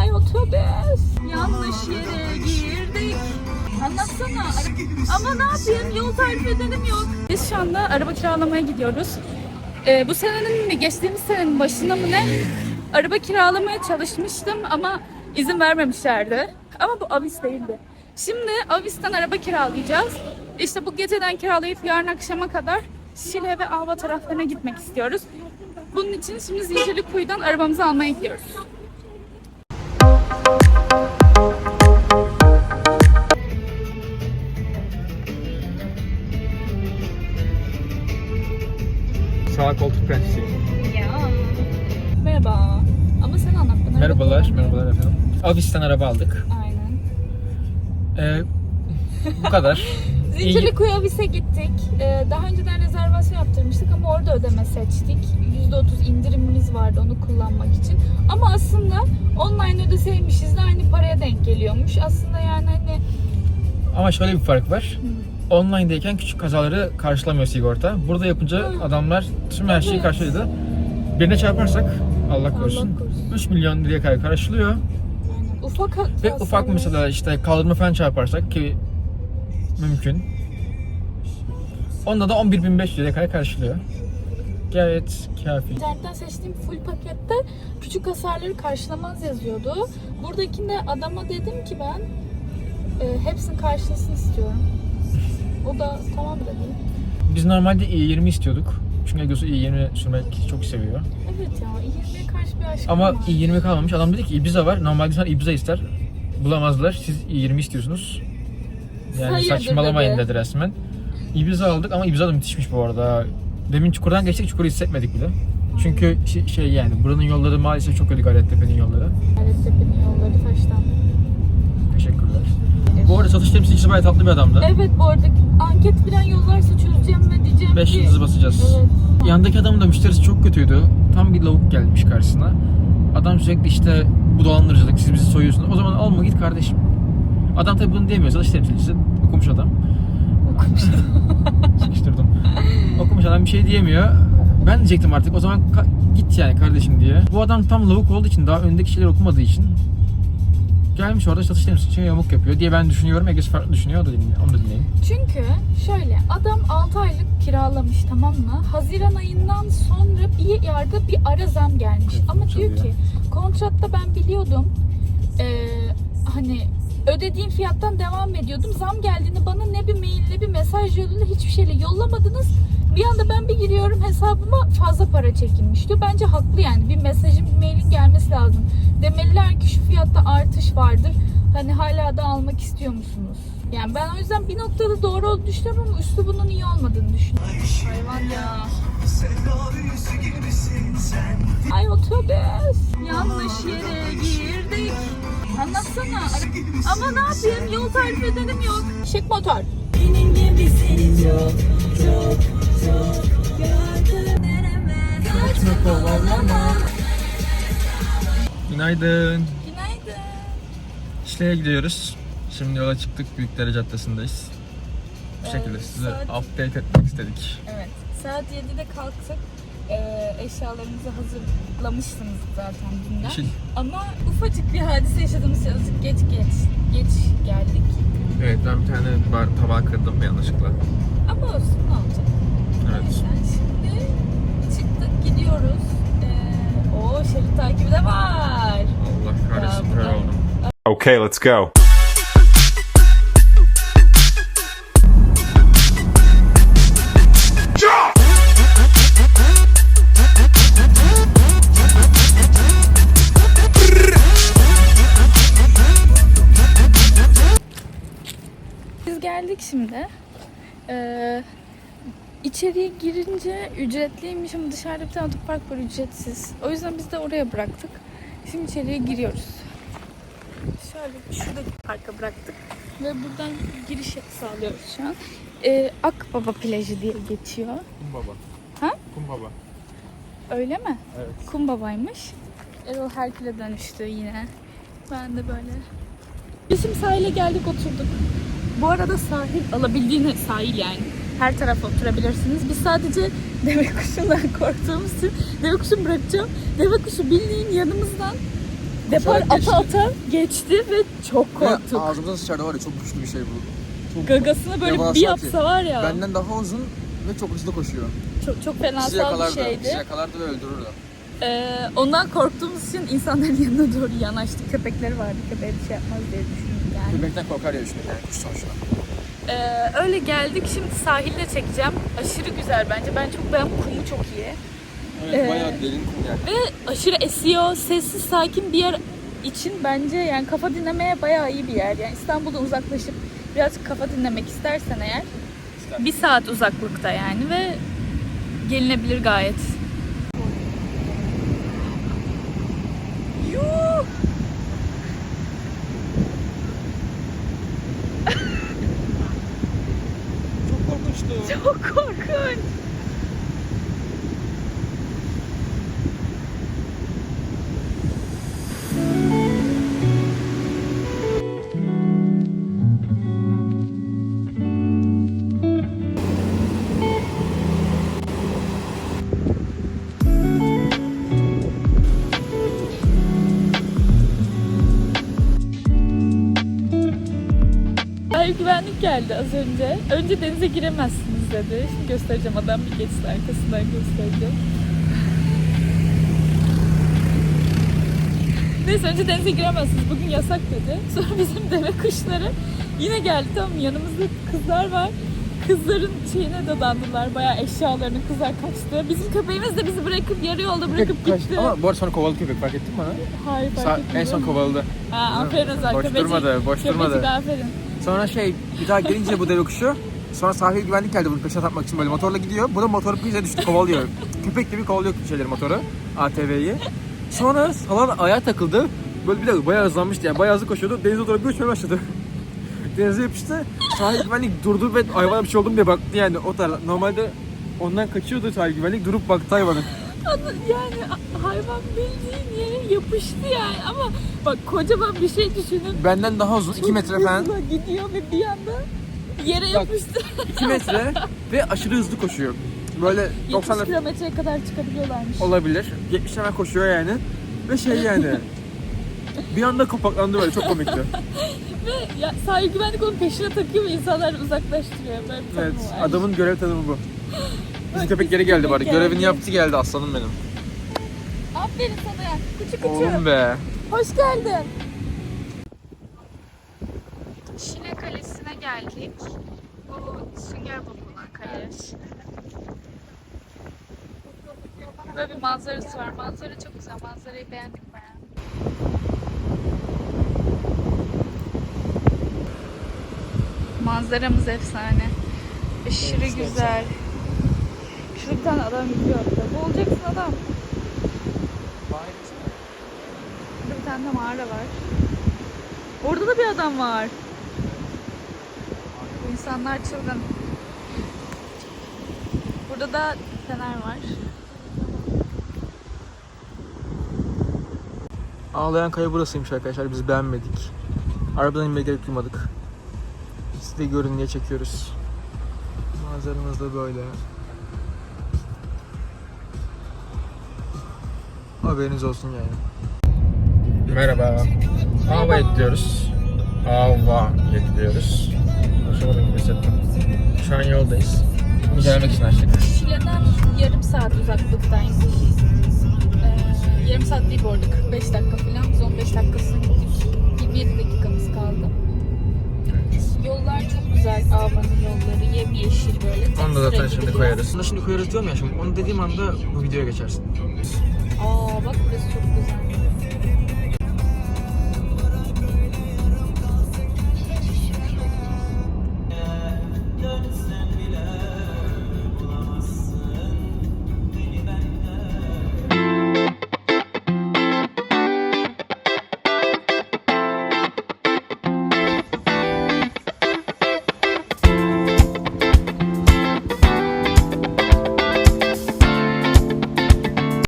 Ay otobüs. Yanlış yere girdik. Anlatsana. Ama ne yapayım? Yol tarif edenim yok. Biz şu anda araba kiralamaya gidiyoruz. Ee, bu senenin mi geçtiğimiz senenin başında mı ne? Araba kiralamaya çalışmıştım ama izin vermemişlerdi. Ama bu Avis değildi. Şimdi Avis'ten araba kiralayacağız. İşte bu geceden kiralayıp yarın akşama kadar Şile ve Alba taraflarına gitmek istiyoruz. Bunun için şimdi Zincirlikuyu'dan arabamızı almaya gidiyoruz. Sağ koltuk prensesi. Ya. Merhaba. Ama sen anlat bana. Merhabalar, merhabalar efendim. Avis'ten araba aldık. Aynen. Ee, bu kadar. Zincirlikuyu Avis'e gittik. Ee, daha önceden rezervasyon yaptırmıştık ama orada ödeme seçtik. %30 indirimimiz vardı onu kullanmak için. Ama aslında online ödeseymişiz de aynı paraya denk geliyormuş. Aslında yani hani Ama şöyle bir fark var. Online'dayken küçük kazaları karşılamıyor sigorta. Burada yapınca adamlar tüm her şeyi karşılıyor. Birine çarparsak Allah korusun Allah korusun. 3 milyon liraya kadar karşılıyor. ufak Ve ufak mesela işte kaldırma falan çarparsak ki mümkün. Onda da 11.500 liraya kadar karşılıyor. Gayet kafi. İnternetten seçtiğim full pakette küçük hasarları karşılamaz yazıyordu. Buradakinde adama dedim ki ben e, hepsini karşılasın istiyorum. O da tamam dedi. Biz normalde i20 istiyorduk. Çünkü Egos'u i20 sürmek çok seviyor. Evet ya 20'ye karşı bir aşkım Ama var. i20 kalmamış. Adam dedi ki Ibiza var. Normalde insan Ibiza ister. Bulamazlar. Siz i20 istiyorsunuz. Yani Hayırdır saçmalamayın dedi. dedi resmen. Ibiza aldık ama Ibiza da müthişmiş bu arada. Demin çukurdan geçtik çukuru hissetmedik bile. Çünkü şey, şey yani buranın yolları maalesef çok kötü Gayrettepe'nin yolları. Gayrettepe'nin yolları taştan. Teşekkürler. Bu arada satış temsilcisi bayağı tatlı bir adamdı. Evet bu arada anket falan yollarsa çözeceğim ve diyeceğim 5 ki... yıldızı basacağız. Evet. Yandaki adamın da müşterisi çok kötüydü. Tam bir lavuk gelmiş karşısına. Adam sürekli işte bu dolandırıcılık siz bizi soyuyorsunuz. O zaman alma git kardeşim. Adam tabi bunu diyemiyor. Satış temsilcisi okumuş adam. Okumuş. Sıkıştırdım. okumuş adam bir şey diyemiyor. Ben diyecektim artık o zaman git yani kardeşim diye. Bu adam tam lavuk olduğu için daha öndeki şeyleri okumadığı için gelmiş orada satış temsilcisine yamuk yapıyor diye ben düşünüyorum. Egesi farklı düşünüyor. O da dinleyin. Onu da dinleyin. Çünkü şöyle adam 6 aylık kiralamış tamam mı? Haziran ayından sonra bir yerde bir ara zam gelmiş. Evet, Ama diyor ki kontratta ben biliyordum eee, hani ödediğim fiyattan devam ediyordum. Zam geldiğinde bana ne bir mail ne bir mesaj yoluyla hiçbir şeyle yollamadınız. Bir anda ben bir giriyorum hesabıma fazla para çekilmiş diyor. Bence haklı yani bir mesajın bir mailin gelmesi lazım. Demeliler ki şu fiyatta artış vardır. Hani hala da almak istiyor musunuz? Yani ben o yüzden bir noktada doğru olduğunu düşünüyorum ama üstü bunun iyi olmadığını düşünüyorum. Hayvan ya. Ay otobüs. Yanlış yere girdik. Anlatsana. Ama ne yapayım? Yol tarif edenim yok. Şık motor. Benim gibi seni çok çok. Kaçma kovalama. Günaydın. Günaydın. İşle'ye gidiyoruz. Şimdi yola çıktık. Büyükdere Caddesi'ndeyiz. Bu Evet, şekilde size saat- update etmek istedik. Evet. Saat 7'de kalktık. Ee, eşyalarımızı hazırlamışsınız zaten dünden. Yeşil. Ama ufacık bir hadise yaşadığımız için azıcık geç geç geç geldik. Evet ben bir tane bar tabağı kırdım yanlışlıkla. Ama olsun ne olacak? Evet. Şimdi çıktık gidiyoruz. Ee, o şerit takibi de var. Allah kahretsin kör oldum. Okay, let's go. Biz geldik şimdi. Ee, içeriye girince ücretliymiş ama dışarıda bir tane otopark var ücretsiz. O yüzden biz de oraya bıraktık. Şimdi içeriye giriyoruz. Şöyle şuradaki parka bıraktık. Ve buradan giriş sağlıyoruz şu an. Ee, Akbaba plajı diye geçiyor. Kum baba. Ha? Kum baba. Öyle mi? Evet. Kum babaymış. Erol Herkül'e dönüştü yine. Ben de böyle. Biz şimdi sahile geldik oturduk. Bu arada sahil alabildiğine sahil yani. Her tarafa oturabilirsiniz. Biz sadece deve kuşundan korktuğumuz için deve kuşunu bırakacağım. Deve kuşu bildiğin yanımızdan Depar Şöyle geçti. ata ata geçti ve çok Ve korktuk. ağzımıza sıçardı var ya çok güçlü bir şey bu. Çok, Gagasını böyle bir ki. yapsa var ya. Benden daha uzun ve çok hızlı koşuyor. Çok çok fenasal bir yakalardı. Bizi şeydi. yakalardı ve öldürürdü. Ee, ondan korktuğumuz için insanların yanına doğru yanaştık. Köpekleri vardı. Köpeğe bir şey yapmaz diye düşündük yani. Köpekten korkar ya yani kuş sonuçta. Ee, öyle geldik. Şimdi sahilde çekeceğim. Aşırı güzel bence. Ben çok beğendim. Kumu çok iyi. Evet Ee, bayağı derin kum yani. Ve aşırı esiyor. Sessiz, sakin bir yer için bence yani kafa dinlemeye bayağı iyi bir yer. Yani İstanbul'dan uzaklaşıp birazcık kafa dinlemek istersen eğer bir saat uzaklıkta yani ve gelinebilir gayet. Çok korkunç. Geldi az önce. Önce denize giremezsiniz dedi. Şimdi göstereceğim adam bir geçti arkasından göstereceğim. Neyse önce denize giremezsiniz. Bugün yasak dedi. Sonra bizim deve kuşları yine geldi tamam mı? Yanımızda kızlar var. Kızların şeyine dadandılar. Bayağı eşyalarını kızlar kaçtı. Bizim köpeğimiz de bizi bırakıp yarı yolda bırakıp gitti. Ama bu arada sonra kovaladı köpek fark ettin mi onu? Hayır fark Sa- etmedim. en son kovaladı. Ha, aferin Özal. Boş Köpecik- durmadı, boş köpecik durmadı. aferin. Sonra şey bir daha gelince bu deve kuşu sonra sahil güvenlik geldi bunun peşine takmak için böyle motorla gidiyor. Bu da motoru bize düştü kovalıyor. Köpek gibi kovalıyor şeyleri motoru ATV'yi. Sonra salon ayağa takıldı. Böyle bir de bayağı hızlanmıştı yani bayağı hızlı koşuyordu. Denize doğru bir uçmaya başladı. Denize yapıştı. Sahil güvenlik durdu ve hayvana bir şey oldu mu diye baktı yani o tarz. Normalde ondan kaçıyordu sahil güvenlik durup baktı hayvanın. Yani hayvan bildiğin yere yapıştı yani ama bak kocaman bir şey düşünün. Benden daha uzun 2 metre falan. Hızla gidiyor ve bir anda yere Bak. yapıştı. 2 metre ve aşırı hızlı koşuyor. Böyle 90 70 kilometreye kadar çıkabiliyorlarmış. olabilir. 70 hemen koşuyor yani. Ve şey yani. bir anda kapaklandı böyle çok komikti. Ve ya, sahil güvenlik onun peşine takıyor ve insanlar uzaklaştırıyor. Böyle bir Evet, var. adamın görev tanımı bu. Bizim köpek geri geldi bari. Görevini yaptı geldi aslanım benim. Aferin sana. Küçük küçük. Oğlum be. Hoş geldin. Şile Kalesi'ne geldik. Bu Sünger Bobu'nun kalesi. Böyle bir manzarası var. Manzara çok güzel. Manzarayı beğendik bayağı. Manzaramız efsane. Aşırı güzel. Bir tane adam gidiyor. Boğulacaksın adam. Burada bir tane de mağara var. Orada da bir adam var. İnsanlar çılgın. Burada da fener var. Ağlayan kaya burasıymış arkadaşlar. Biz beğenmedik. Arabadan inmeye gerek duymadık. Siz de görün diye çekiyoruz. Manzaramız da böyle. Haberiniz olsun yani. Merhaba. Ava gidiyoruz. Ava gidiyoruz. Konuşamadım gibi hissettim. Şu an yoldayız. Gelmek için açtık. Şile'den yarım saat uzaklıktayız. Ee, yarım saat değil bu arada 45 dakika falan. Biz 15 dakikasını gittik. 27 dakikamız kaldı. Yollar çok güzel. Ava'nın yolları yemyeşil böyle. Onu da zaten şimdi koyarız. Onu şimdi koyarız diyorum ya şimdi. Onu dediğim anda bu videoya geçersin. Aa bak burası çok güzel.